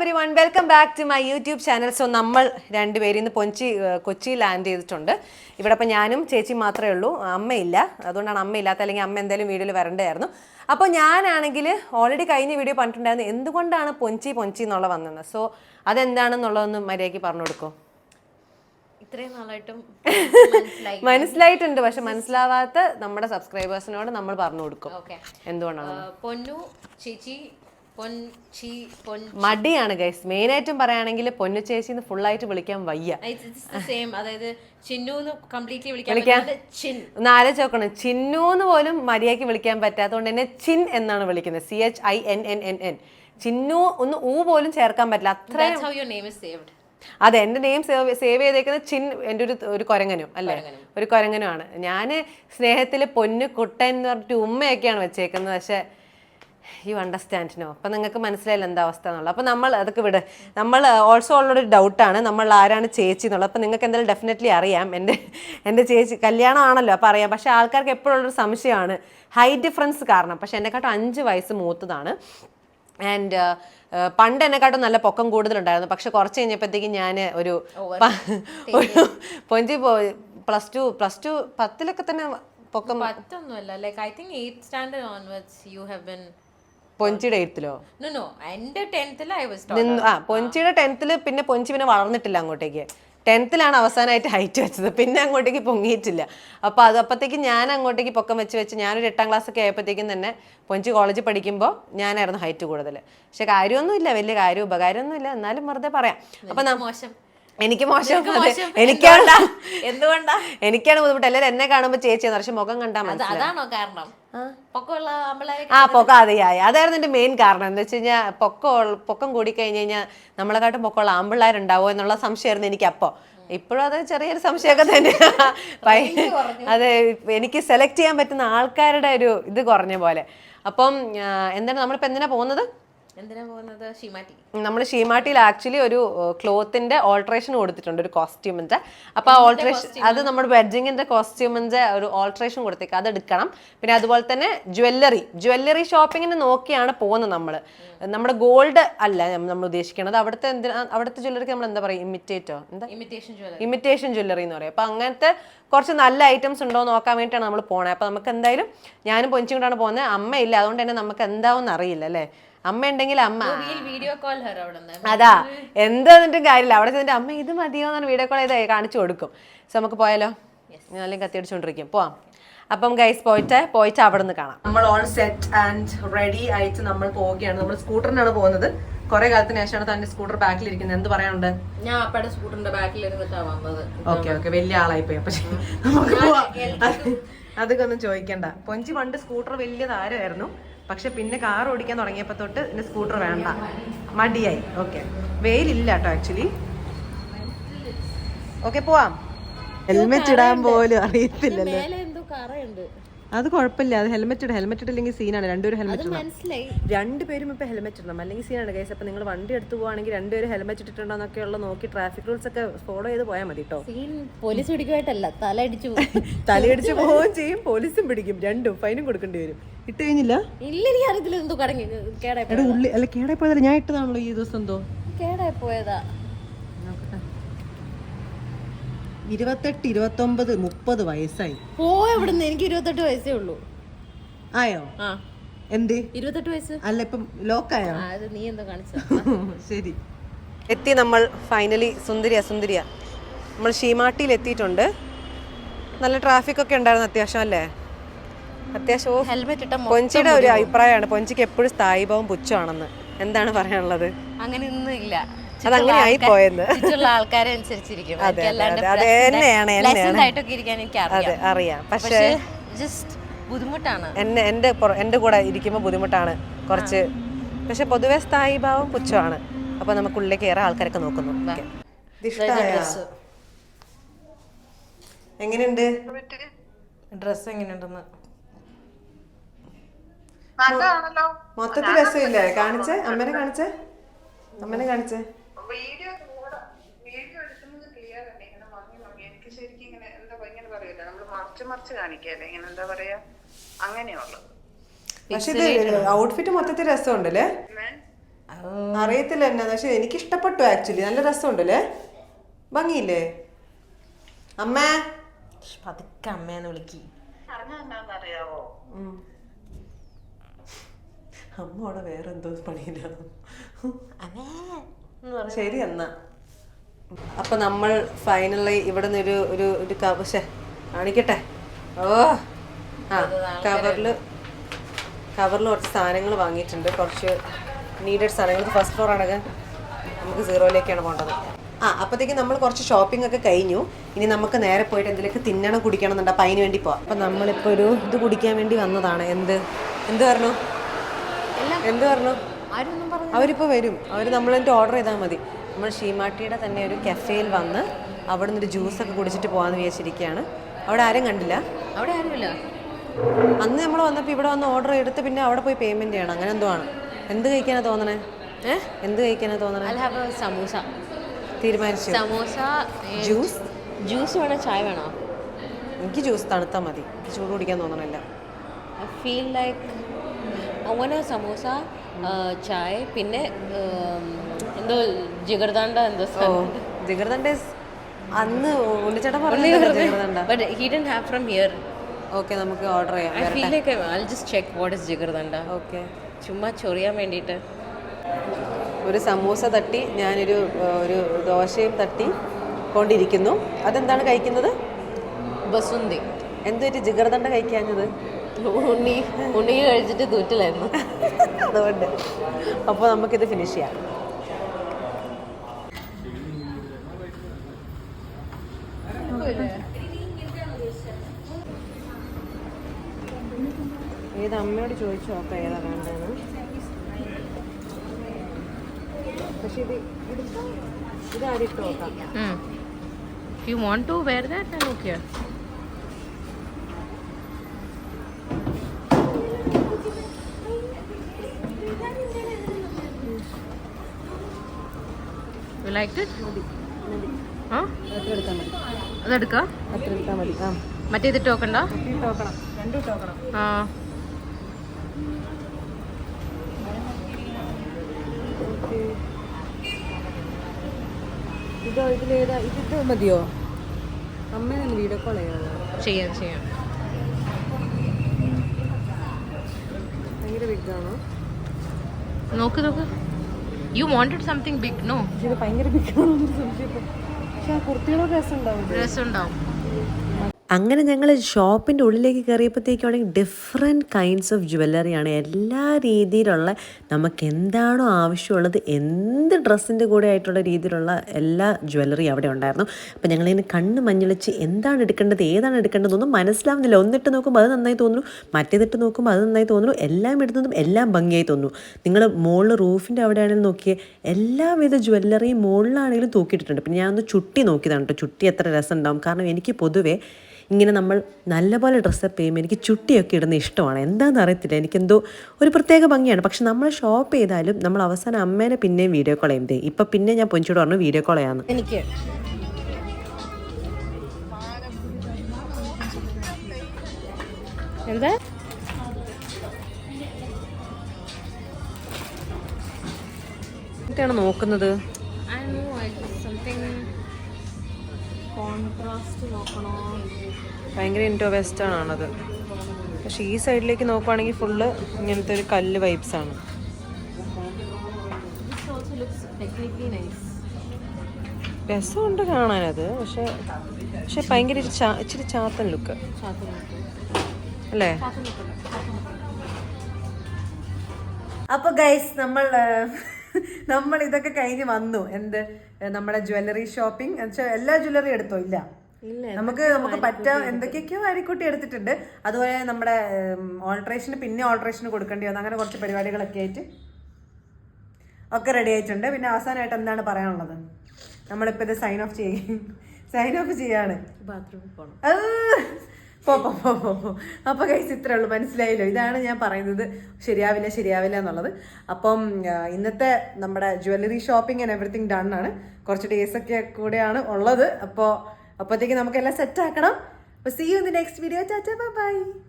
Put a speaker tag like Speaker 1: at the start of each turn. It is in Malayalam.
Speaker 1: Everyone welcome back to my YouTube channel so നമ്മൾ രണ്ടുപേരും ഇന്ന് പൊഞ്ചി കൊച്ചി ലാൻഡ് ചെയ്തിട്ടുണ്ട്. ഇവിടെ ഇപ്പം ഞാനും ചേച്ചി മാത്രമേ ഉള്ളൂ. അമ്മയില്ല. അതുകൊണ്ടാണ് അമ്മ ഇല്ലാത്ത അല്ലെങ്കിൽ അമ്മ എന്തായാലും വീഡിയോയിൽ വരണ്ടായിരുന്നു. അപ്പോൾ ഞാനാണെങ്കിൽ ഓൾറെഡി കഴിഞ്ഞ വീഡിയോ പറഞ്ഞിട്ടുണ്ടായിരുന്നു എന്തുകൊണ്ടാണ് പൊഞ്ചി പൊഞ്ചി എന്നുള്ള വന്നത് സോ അതെന്താണെന്നുള്ളതൊന്ന് മര്യാദയ്ക്ക് പറഞ്ഞു കൊടുക്കും.
Speaker 2: ഇത്രയും നാളായിട്ടും മനസ്സിലായി
Speaker 1: മനസ്സിലായിട്ടുണ്ട്. പക്ഷെ മനസ്സിലാവാത്ത നമ്മുടെ സബ്സ്ക്രൈബേഴ്സിനോട് നമ്മൾ പറഞ്ഞു കൊടുക്കും. എന്തുകൊണ്ടാണ്
Speaker 2: പൊന്നു ചേച്ചി
Speaker 1: മടിയാണ് ഗൈസ് മെയിൻ ആയിട്ടും പറയുകയാണെങ്കിൽ പൊന്നു ചേച്ചി ഫുൾ ആയിട്ട് വിളിക്കാൻ വയ്യ.
Speaker 2: ഒന്ന് അതായത് ചിന്നു എന്ന്
Speaker 1: പോലും മര്യാദയ്ക്ക് വിളിക്കാൻ പറ്റാത്തതുകൊണ്ട് തന്നെ ചിൻ എന്നാണ് വിളിക്കുന്നത്. C H I N N N N Chinnu ഒന്ന് ഊ പോലും ചേർക്കാൻ പറ്റില്ല. അത്ര അതെ എന്റെ നെയിം സേവ് സേവ് ചെയ്തേക്കുന്നത് ചിൻ എന്റെ ഒരു ഒരു കൊരങ്ങനും അല്ലേ? ഒരു കൊരങ്ങനുമാണ്. ഞാൻ സ്നേഹത്തിൽ പൊന്നു കുട്ടൻ എന്ന് പറഞ്ഞിട്ട് ഉമ്മയൊക്കെയാണ് വെച്ചേക്കുന്നത്. പക്ഷേ യു അണ്ടർസ്റ്റാൻഡ് നോ അപ്പം നിങ്ങൾക്ക് മനസ്സിലായില്ല എന്താ അവസ്ഥ എന്നുള്ളത്. അപ്പോൾ നമ്മൾ അതൊക്കെ വിട്. നമ്മൾ ഓൾസോ ഉള്ളൊരു ഡൗട്ടാണ് നമ്മൾ ആരാണ് ചേച്ചി എന്നുള്ളത്. അപ്പോൾ നിങ്ങൾക്ക് എന്തായാലും ഡെഫിനറ്റ്ലി അറിയാം. എന്റെ എന്റെ ചേച്ചി കല്യാണമാണല്ലോ അപ്പം അപ്പോൾ അറിയാം. പക്ഷേ ആൾക്കാർക്ക് എപ്പോഴുള്ളൊരു സംശയമാണ്. ഹൈറ്റ് ഡിഫറൻസ് കാരണം. പക്ഷേ എന്നെക്കാട്ടും അഞ്ച് വയസ്സ് മൂത്തതാണ്. ആൻഡ് പണ്ട് എന്നെക്കാട്ടും നല്ല പൊക്കം കൂടുതലുണ്ടായിരുന്നു. പക്ഷെ കുറച്ച് കഴിഞ്ഞപ്പോഴത്തേക്കും ഞാൻ ഒരു പൊഞ്ചി പോയി പ്ലസ് ടു പ്ലസ് ടു പത്തിലൊക്കെ തന്നെ പൊക്കം
Speaker 2: പത്തൊന്നുമല്ല. Like I think eight standard onwards you have been
Speaker 1: പൊഞ്ചിയുടെ എഴുത്തിലോ?
Speaker 2: നോ നോ ടെൻത്തിൽ ഐ വാസ്
Speaker 1: നിന്ന് ആ പൊഞ്ചിയുടെ ടെൻത്തിൽ പിന്നെ പൊഞ്ചി പിന്നെ വളർന്നിട്ടില്ല അങ്ങോട്ടേക്ക്. ടെൻത്തിലാണ് അവസാനമായിട്ട് ഹൈറ്റ് വെച്ചത്. പിന്നെ അങ്ങോട്ടേക്ക് പൊങ്ങിയിട്ടില്ല. അപ്പോൾ അത് അപ്പോഴത്തേക്ക് ഞാൻ അങ്ങോട്ടേക്ക് പൊക്കം വെച്ച് വെച്ച് ഞാനൊരു എട്ടാം ക്ലാസ് ഒക്കെ ആയപ്പോഴത്തേക്കും തന്നെ പൊഞ്ചി കോളേജിൽ പഠിക്കുമ്പോൾ ഞാനായിരുന്നു ഹൈറ്റ് കൂടുതൽ പക്ഷെ കാര്യമൊന്നുമില്ല. വലിയ കാര്യം ഉപകാരമൊന്നുമില്ല. എന്നാലും വെറുതെ പറയാം. അപ്പം
Speaker 2: മോശം.
Speaker 1: എനിക്ക് മോശം അതെ. എനിക്കാണ്
Speaker 2: എന്തുകൊണ്ടാ?
Speaker 1: എനിക്കാണ് ബുദ്ധിമുട്ട്. എല്ലാവരും എന്നെ കാണുമ്പോ ചേച്ചിയാണ് പക്ഷെ മുഖം കണ്ടാ
Speaker 2: അത് അതാണോ കാരണം?
Speaker 1: ആ. പൊക്കം അതെയായി അതായിരുന്നു എന്റെ മെയിൻ കാരണം. എന്താ വെച്ച് കഴിഞ്ഞാൽ പൊക്കം പൊക്കം കൂടി കഴിഞ്ഞ് കഴിഞ്ഞാൽ നമ്മളെക്കാട്ടും പൊക്കമുള്ള ആമ്പിള്ളേരുണ്ടാവോ എന്നുള്ള സംശയമായിരുന്നു എനിക്ക് അപ്പോൾ ഇപ്പോഴും അത് ചെറിയൊരു സംശയമൊക്കെ തന്നെ. അതെ എനിക്ക് സെലക്ട് ചെയ്യാൻ പറ്റുന്ന ആൾക്കാരുടെ ഒരു ഇത് കുറഞ്ഞ പോലെ. അപ്പം എന്താണ് നമ്മളിപ്പോൾ എന്തിനാ പോകുന്നത്?
Speaker 2: എന്തിനാ പോകുന്നത്? ഷിമാറ്റി.
Speaker 1: നമ്മൾ ഷീമാട്ടിയിൽ ആക്ച്വലി ഒരു ക്ലോത്തിന്റെ ഓൾട്രേഷൻ കൊടുത്തിട്ടുണ്ട് ഒരു കോസ്റ്റ്യൂമിന്റെ അപ്പൊ ആ ഓൾട്രേഷൻ അത് നമ്മുടെ വെഡ്ജിങ്ങിന്റെ കോസ്റ്റ്യൂമിന്റെ ഒരു ഓൾട്രേഷൻ കൊടുത്തേക്ക്. അത് എടുക്കണം. പിന്നെ അതുപോലെ തന്നെ ജ്വല്ലറി ജ്വല്ലറി ഷോപ്പിങ്ങിന് നോക്കിയാണ് പോകുന്നത് നമ്മൾ നമ്മുടെ ഗോൾഡ് അല്ല നമ്മൾ ഉദ്ദേശിക്കുന്നത് അവിടുത്തെ എന്തിനാ അവിടുത്തെ ജ്വല്ലറിക്ക് നമ്മൾ എന്താ പറയുക ഇമിറ്റേറ്റോ എന്താ?
Speaker 2: ഇമിറ്റേഷൻ ജ്വല്ലറി
Speaker 1: ഇമിറ്റേഷൻ ജ്വല്ലറി എന്ന് പറയും. അപ്പൊ അങ്ങനത്തെ കുറച്ച് നല്ല ഐറ്റംസ് ഉണ്ടോ എന്ന് നോക്കാൻ വേണ്ടിയിട്ടാണ് നമ്മൾ പോണേ. അപ്പൊ നമുക്ക് എന്തായാലും ഞാനും പൊഞ്ചും കൊണ്ടാണ് പോകുന്നത്. അമ്മയില്ല. അതുകൊണ്ട് തന്നെ നമുക്ക് എന്താവും അറിയില്ല അല്ലേ? അമ്മ. ഉണ്ടെങ്കിൽ അമ്മ
Speaker 2: വീഡിയോ കോൾ
Speaker 1: അതാ. എന്താന്നിട്ടും കാര്യമില്ല. അവിടെ ചെന്നിട്ട് അമ്മ ഇത് മതിയോ? എന്നാണ് വീഡിയോ കോൾ ചെയ്ത് കാണിച്ചു കൊടുക്കും. സോ നമുക്ക് പോയാലോ? ഞാൻ അല്ലെങ്കിൽ കത്തിയടിച്ചോണ്ടിരിക്കും. പോവാം. അപ്പം ഗൈസ് പോയിട്ട് പോയിട്ട് അവിടെ നിന്ന് കാണാം. നമ്മൾ ഓൾ സെറ്റ് ആൻഡ് റെഡി ആയിട്ട് നമ്മൾ പോവുകയാണ്. നമ്മൾ സ്കൂട്ടറിനാണ് പോകുന്നത്. കുറെ കാലത്തിന് ശേഷമാണ് തന്റെ സ്കൂട്ടർ ബാക്കിൽ ഇരിക്കുന്നത് എന്ത് പറയാനുണ്ട്?
Speaker 2: ഞാൻ അപ്പയുടെ സ്കൂട്ടറിന്റെ ബാക്കിൽ
Speaker 1: ഓക്കെ ഓക്കെ വലിയ ആളായി പോയി. അപ്പൊ നമുക്ക് പോവാം. അതൊക്കെ ഒന്നും ചോദിക്കണ്ട. പൊഞ്ചി പണ്ട് സ്കൂട്ടർ വലിയ താരമായിരുന്നു. പക്ഷെ പിന്നെ കാർ ഓടിക്കാൻ തുടങ്ങിയപ്പോ തൊട്ട് ഇനി സ്കൂട്ടർ വേണ്ട. മടിയായി. ഓക്കെ വെയിലില്ല കേട്ടോ ആക്ച്വലി ഓക്കെ പോവാം. ഹെൽമെറ്റ് ഇടാൻ പോലും അറിയത്തില്ലല്ലോ.
Speaker 2: മേലെ എന്തോ കറയുണ്ട്.
Speaker 1: അത് കുഴപ്പമില്ല. അത് ഹെൽമെറ്റ് ഇടും. ഹെൽമെറ്റ് ഇട്ടില്ലെങ്കിൽ സീനാണ് രണ്ടുപേരും ഹെൽമെറ്റ് ഇടണം.
Speaker 2: മനസ്സിലായി.
Speaker 1: രണ്ടുപേരും ഇപ്പൊ ഹെൽമെറ്റ് ഇടണം. അല്ലെങ്കിൽ സീനാണ് കേസ് അപ്പൊ നിങ്ങൾ വണ്ടി എടുത്തു പോവാണെങ്കിൽ രണ്ടുപേരും ഹെൽമെറ്റ് ഇട്ടിട്ടുണ്ടോ എന്നൊക്കെ ഉള്ള നോക്കി ട്രാഫിക് റൂൾസ് ഒക്കെ ഫോളോ ചെയ്ത് പോയാൽ മതി കേട്ടോ
Speaker 2: സീൻ പോലീസ് പിടിക്കുമായിട്ടല്ല തല അടിച്ചു
Speaker 1: തലയടിച്ച് പോവുകയും ചെയ്യും. പോലീസും പിടിക്കും. രണ്ടും ഫൈനും കൊടുക്കേണ്ടി വരും. ഇട്ട് കഴിഞ്ഞില്ല?
Speaker 2: ഇല്ല എനിക്ക് അറിയത്തില്ല. എന്തോ കടങ്ങി കേടായി
Speaker 1: എടാ ഉള്ളി അല്ല കേടായി പോയതല്ല. ഞാൻ ഇട്ടതാണല്ലോ ഈ ദിവസം എന്തോ.
Speaker 2: കേടായി പോയതാ.
Speaker 1: ഇരുപത്തെട്ട് ഇരുപത്തൊമ്പത് മുപ്പത് വയസ്സായി.
Speaker 2: ഓ എവിടുന്ന് എനിക്ക് ഇരുപത്തെട്ട് വയസ്സേ ഉള്ളൂ.
Speaker 1: ആയോ?
Speaker 2: ആ.
Speaker 1: എന്ത്?
Speaker 2: ഇരുപത്തെട്ട് വയസ്സ്?
Speaker 1: അല്ല ഇപ്പം ലോക്കായോ?
Speaker 2: ആ അത് നീ എന്തോ കാണിച്ചു?
Speaker 1: ശരി. എത്തി നമ്മൾ ഫൈനലി സുന്ദരി അസുന്ദരിയ. നമ്മൾ ഷീമാട്ടിയിൽ എത്തിയിട്ടുണ്ട്. നല്ല ട്രാഫിക് ഒക്കെ ഉണ്ടായിരുന്നു അത്യാവശ്യം അല്ലേ? അത്യാവശ്യം ഓ,
Speaker 2: ഹെൽമെറ്റ് ഇട്ട
Speaker 1: പൊഞ്ചിയുടെ ഒരു അഭിപ്രായമാണ്. പൊഞ്ചിക്ക് എപ്പോഴും സ്ഥായിഭാവം പുച്ഛമാണെന്ന്. എന്താണ് പറയാനുള്ളത്?
Speaker 2: അങ്ങനെ ഒന്നും ഇല്ല.
Speaker 1: അതങ്ങനെ ആയി പോയെന്ന്.
Speaker 2: ചുറ്റുള്ള ആൾക്കാരെ അനുസരിച്ചിരിക്കും.
Speaker 1: അതെ, അതെ, തന്നെയാണ്,
Speaker 2: pleasant ഇരിക്കാൻ എനിക്ക്
Speaker 1: അതെ
Speaker 2: അറിയാം.
Speaker 1: അറിയാം പക്ഷേ
Speaker 2: ജസ്റ്റ് ബുദ്ധിമുട്ടാണ്.
Speaker 1: എന്നെ എന്റെ എന്റെ കൂടെ ഇരിക്കുമ്പോൾ ബുദ്ധിമുട്ടാണ്. കുറച്ച് പക്ഷെ പൊതുവെ സ്ഥായിഭാവം പുച്ഛമാണ്. അപ്പോൾ നമുക്ക് ഉള്ളിലേക്ക് കയറാൻ ആൾക്കാരൊക്കെ നോക്കുന്നു. എങ്ങനെയുണ്ട്?
Speaker 2: ഡ്രസ് എങ്ങനെയുണ്ടെന്ന്.
Speaker 1: മൊത്തത്തിൽ രസമില്ലേ? കാണിച്ചേ? അമ്മനെ കാണിച്ചേ? അമ്മനെ കാണിച്ചേ?
Speaker 3: വീഡിയോ വീഡിയോ എടുക്കുന്നത് ക്ലിയർ അല്ലേ? ഇങ്ങനെ മങ്ങി മങ്ങി. എനിക്ക് ശരിക്കും ഇങ്ങനെ എന്താ ഭയങ്കര ഇങ്ങനെ പറയില്ല നമ്മൾ മറിച്ച് മറിച്ച് കാണിക്കല്ലേ ഇങ്ങനെ എന്താ പറയാ അങ്ങനെയുള്ളത്
Speaker 1: പക്ഷെ ഇത് ഔട്ട്ഫിറ്റ് മൊത്തത്തിൽ രസമുണ്ടല്ലേ? അറിയത്തില്ല എന്നാ. പക്ഷെ എനിക്ക് ഇഷ്ടപ്പെട്ടു ആക്ച്വലി നല്ല രസമുണ്ടല്ലേ? ഭംഗിയില്ലേ? അമ്മേ.
Speaker 2: പതുക്കെ അമ്മേന്ന് വിളിക്കി.
Speaker 3: എന്താണെന്നറിയാവോ
Speaker 1: അമ്മ അവിടെ വേറെന്തോ എന്തോ പണിയിലാണ്
Speaker 2: അമ്മേ.
Speaker 1: ശരി എന്നാ. അപ്പൊ നമ്മൾ ഫൈനലി ഇവിടെ നിന്ന് ഒരു ഒരു ഒരു കാണിക്കട്ടെ? ഓ ആ കവറിൽ കവറിൽ കുറച്ച് സാധനങ്ങൾ വാങ്ങിയിട്ടുണ്ട്. കുറച്ച് നീഡഡ് സാധനങ്ങൾ ഫസ്റ്റ് ഫ്ലോർ ആണെങ്കിൽ നമുക്ക് സീറോയിലേക്കാണ് പോകേണ്ടത് ആ അപ്പോഴത്തേക്ക് നമ്മൾ കുറച്ച് ഷോപ്പിംഗ് ഒക്കെ കഴിഞ്ഞു. ഇനി നമുക്ക് നേരെ പോയിട്ട് എന്തെങ്കിലുമൊക്കെ തിന്നണം കുടിക്കണം എന്നുണ്ട് അപ്പം അതിന് വേണ്ടി പോവാം. അപ്പം നമ്മളിപ്പോൾ ഒരു ഇത് കുടിക്കാൻ വേണ്ടി വന്നതാണ്. എന്ത്? എന്ത് പറഞ്ഞു? എന്ത് പറഞ്ഞു?
Speaker 2: ആരൊന്നും പറഞ്ഞു
Speaker 1: അവരിപ്പോൾ വരും. അവർ നമ്മളെന്റെ ഓർഡർ ചെയ്താൽ മതി. നമ്മൾ ഷീമാട്ടിയുടെ തന്നെ ഒരു കഫേയിൽ വന്ന് അവിടെ നിന്ന് ഒരു ജ്യൂസൊക്കെ കുടിച്ചിട്ട് പോകാമെന്ന് വിചാരിച്ചിരിക്കുകയാണ് അവിടെ ആരും കണ്ടില്ല.
Speaker 2: അവിടെ ആരുമില്ല?
Speaker 1: അന്ന് നമ്മൾ വന്നപ്പോൾ ഇവിടെ വന്ന് ഓർഡർ എടുത്ത് പിന്നെ അവിടെ പോയി പേയ്മെന്റ് ചെയ്യണം. അങ്ങനെ എന്തോ ആണ്. എന്ത് കഴിക്കാനാണ് തോന്നണേ? ഏഹ് എന്ത് കഴിക്കാനാണ് തോന്നണേ?
Speaker 2: സമൂസ.
Speaker 1: തീരുമാനിച്ചു?
Speaker 2: സമൂസ
Speaker 1: ജ്യൂസ്
Speaker 2: ജ്യൂസ് വേണോ? ചായ വേണോ?
Speaker 1: എനിക്ക് ജ്യൂസ് തണുത്താൽ മതി. എനിക്ക് ചൂട് കുടിക്കാൻ തോന്നണില്ല.
Speaker 2: ഐ ഫീൽ ലൈക്ക് അങ്ങനെ സമോസ ചായ പിന്നെ എന്തോ ജിഗർദാണ്ട എന്തോ
Speaker 1: ജിഗർദാണ്ട അന്ന് ഉണ്ണിച്ചേട്ടൻ പറഞ്ഞു
Speaker 2: but he done have from here
Speaker 1: okay നമുക്ക് ഓർഡർ ചെയ്യാം
Speaker 2: I feel like I just check what is jigarthanda.
Speaker 1: Okay
Speaker 2: ചുമ്മാ ചൊറിയാൻ വേണ്ടിയിട്ട്.
Speaker 1: ഒരു സമൂസ തട്ടി ഞാനൊരു ഒരു ദോശയും തട്ടി കൊണ്ടിരിക്കുന്നു. അതെന്താണ് കഴിക്കുന്നത്?
Speaker 2: ബസുന്തി.
Speaker 1: എന്തൊരു ജിഗർദണ്ഡ കഴിക്കാഞ്ഞത്?
Speaker 2: ഉണ്ണി ഉണ്ണി കഴിച്ചിട്ട് തൂറ്റിലായിരുന്നു.
Speaker 1: അതുകൊണ്ട്. അപ്പോൾ നമുക്കിത് ഫിനിഷ് ചെയ്യാം. ഏത് അമ്മയോട് ചോദിച്ചു നോക്കാം ഏതാ വേണ്ടതെന്ന്. പക്ഷെ ഇത് ഇത് ആരും ഇട്ട് നോക്കാം.
Speaker 2: You want to wear that okay You
Speaker 1: like
Speaker 2: അതെടുക്കാം? മറ്റേ
Speaker 1: നോക്കണം രണ്ടും
Speaker 2: ആ.
Speaker 1: ഇതോ ഇതിലേതാ ഇതിട്ട് മതിയോ? അമ്മേനെ വീഡിയോ കോൾ ചെയ്യാമോ
Speaker 2: ചെയ്യാം ചെയ്യാം.
Speaker 1: ഭയങ്കര വിഗ്ഗാണോ
Speaker 2: നോക്ക് നോക്ക്. You wanted something big no
Speaker 1: ഭയങ്കര ബിഗ് പക്ഷെ ആ കുർത്തികളൊക്കെ രസം ഉണ്ടാവും
Speaker 2: രസമുണ്ടാവും.
Speaker 4: അങ്ങനെ ഞങ്ങൾ ഷോപ്പിന്റെ ഉള്ളിലേക്ക് കയറിയപ്പോഴത്തേക്കാണെങ്കിൽ ഡിഫറെന്റ് കൈൻഡ്സ് ഓഫ് ജുവല്ലറിയാണ് എല്ലാ രീതിയിലുള്ള നമുക്ക് എന്താണോ ആവശ്യമുള്ളത് എന്ത് ഡ്രസ്സിന്റെ കൂടെ ആയിട്ടുള്ള രീതിയിലുള്ള എല്ലാ ജുവല്ലറിയും അവിടെ ഉണ്ടായിരുന്നു. അപ്പോൾ ഞങ്ങളിങ്ങനെ കണ്ണ് മഞ്ഞളിച്ച് എന്താണ് എടുക്കേണ്ടത് ഏതാണ് എടുക്കേണ്ടതെന്നൊന്നും മനസ്സിലാവുന്നില്ല. ഒന്നിട്ട് നോക്കുമ്പോൾ അത് നന്നായി തോന്നുന്നു മറ്റേതിട്ട് നോക്കുമ്പോൾ അത് നന്നായി തോന്നുന്നു എല്ലാം എടുത്തതും എല്ലാം ഭംഗിയായി തോന്നുന്നു. നിങ്ങൾ മുകളിൽ റൂഫിന്റെ അവിടെ ആണെങ്കിലും നോക്കിയേ എല്ലാവിധ ജുവല്ലറിയും മുകളിലാണെങ്കിലും തൂക്കിയിട്ടിട്ടുണ്ട്. പിന്നെ ഞാനൊന്ന് ചുട്ടി നോക്കിയതാണ് കേട്ടോ ചുട്ടി എത്ര രസം ഉണ്ടാവും കാരണം എനിക്ക് പൊതുവേ ഇങ്ങനെ നമ്മൾ നല്ലപോലെ ഡ്രസ്സപ്പ് ചെയ്യുമ്പോൾ എനിക്ക് ചുട്ടിയൊക്കെ ഇടുന്ന ഇഷ്ടമാണ്. എന്താണെന്ന് അറിയത്തില്ല. എനിക്കെന്തോ ഒരു പ്രത്യേക ഭംഗിയാണ്. പക്ഷെ നമ്മൾ ഷോപ്പ് ചെയ്താലും നമ്മൾ അവസാനം അമ്മേനെ പിന്നെയും വീഡിയോ കോൾ ചെയ്യുന്നത്. ഇപ്പം പിന്നെ ഞാൻ പൊഞ്ചോട് പറഞ്ഞു വീഡിയോ കോൾ ചെയ്യാമെന്ന്
Speaker 2: എനിക്ക് എന്താ?
Speaker 1: നോക്കുന്നത്?
Speaker 2: I know, something കോൺട്രാസ്റ്റ് നോക്കണോ?
Speaker 1: ഭയങ്കര ഇൻഡോ വെസ്റ്റേൺ ആണത്. പക്ഷെ ഈ സൈഡിലേക്ക് നോക്കുവാണെങ്കിൽ ഫുള്ള് ഇങ്ങനത്തെ ഒരു കല്ല് വൈബ്സ് ആണ്. രസമുണ്ട് കാണാനത്. പക്ഷെ പക്ഷെ ഭയങ്കര ഇച്ചിരി ചാത്തൻ ലുക്ക്. അല്ലേ. അപ്പോൾ ഗൈസ് നമ്മൾ നമ്മൾ ഇതൊക്കെ കഴിഞ്ഞ് വന്നു. എന്ത്? നമ്മുടെ ജ്വല്ലറി ഷോപ്പിംഗ്. വെച്ചാൽ എല്ലാ ജ്വല്ലറി എടുത്തോ? ഇല്ല. നമുക്ക് നമുക്ക് പറ്റാം എന്തൊക്കെയൊക്കെയോ അരിക്കുട്ടി എടുത്തിട്ടുണ്ട്. അതുപോലെ നമ്മുടെ ഓൾട്രേഷന് പിന്നെ ഓൾട്രേഷന് കൊടുക്കേണ്ടി വന്നു. അങ്ങനെ കുറച്ച് പരിപാടികളൊക്കെ ആയിട്ട് ഒക്കെ റെഡി ആയിട്ടുണ്ട്. പിന്നെ അവസാനമായിട്ട് എന്താണ് പറയാനുള്ളത്? നമ്മളിപ്പോൾ ഇത് സൈൻ ഓഫ് ചെയ്യും. സൈൻ ഓഫ് ചെയ്യാണ്.
Speaker 2: ബാത്റൂമിൽ പോകണം
Speaker 1: പോ പോ പോ പോ പോ. അപ്പോൾ കൈസ് ഇത്രേ ഉള്ളൂ. മനസ്സിലായല്ലോ? ഇതാണ് ഞാൻ പറയുന്നത്. ശരിയാവില്ല ശരിയാവില്ല എന്നുള്ളത്. അപ്പം ഇന്നത്തെ നമ്മുടെ jewellery shopping and everything done ആണ്. കുറച്ച് ഡേയ്സ് ഒക്കെ കൂടെയാണ് ഉള്ളത്. അപ്പോൾ അപ്പോഴത്തേക്ക് നമുക്കെല്ലാം സെറ്റ് ആക്കണം. അപ്പോൾ see you in the next video tata bye